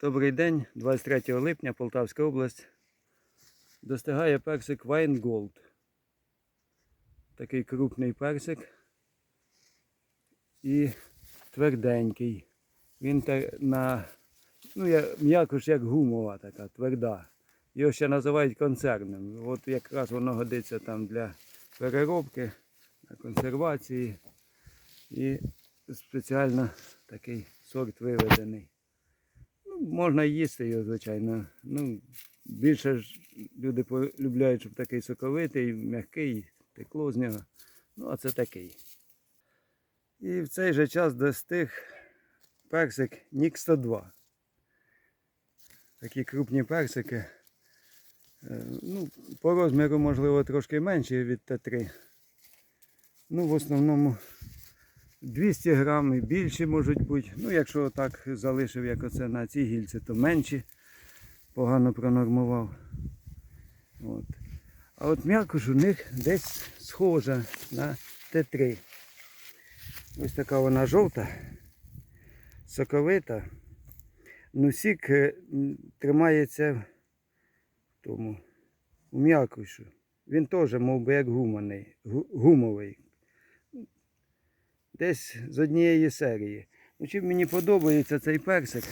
Добрий день, 23 липня, Полтавська область. Достигає персик Gold. Такий крупний персик. І тверденький. Він на, ну, м'якош як гумова така, тверда. Його ще називають консервним. От якраз воно годиться там для переробки, консервації. І спеціально такий сорт виведений. Можна їсти його, звичайно. Ну, більше ж люди полюбляють, щоб такий соковитий, м'який, текло з нього. Ну, а це такий. І в цей же час достиг персик Нік 102. Такі крупні персики. Е, Ну, по розміру, можливо, трошки менші від Т3. Ну, в основному 200 грам і більші можуть бути. Ну, якщо так залишив, як оце на цій гільці, то менші. Погано пронормував. От. А от м'якош у них десь схожа на Т3. Ось така вона жовта, соковита. Ну, сік е, тримається в тому, у м'якошу. Він теж, мов би, як гуманий, гумовий десь з однієї серії. Ну, чим мені подобається цей персик,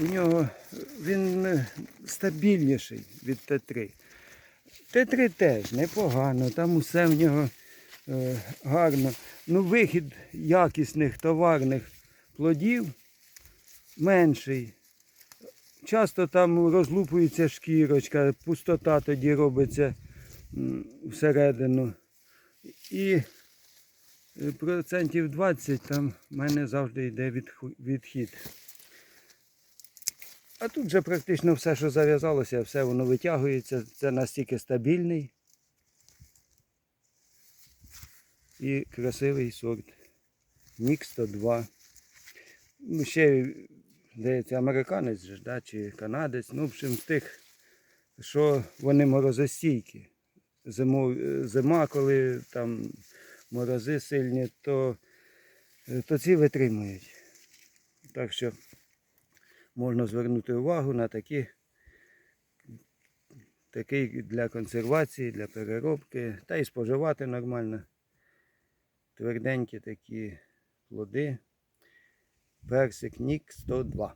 у нього він е, стабільніший від Т3. Т3 теж непогано, там усе в нього е, гарно. Ну, вихід якісних товарних плодів менший. Часто там розлупується шкірочка, пустота тоді робиться всередину. І процентів 20 там в мене завжди йде відхід. А тут вже практично все, що зав'язалося, все воно витягується. Це настільки стабільний і красивий сорт. Нік 102. Ну, ще, здається, американець же, да, чи канадець. Ну, в общем, тих, що вони морозостійкі. Зима, коли там морози сильні, то, е, то ці витримують. Так що можна звернути увагу на такі, такий для консервації, для переробки, та й споживати нормально. Тверденькі такі плоди. Персик Нік 102.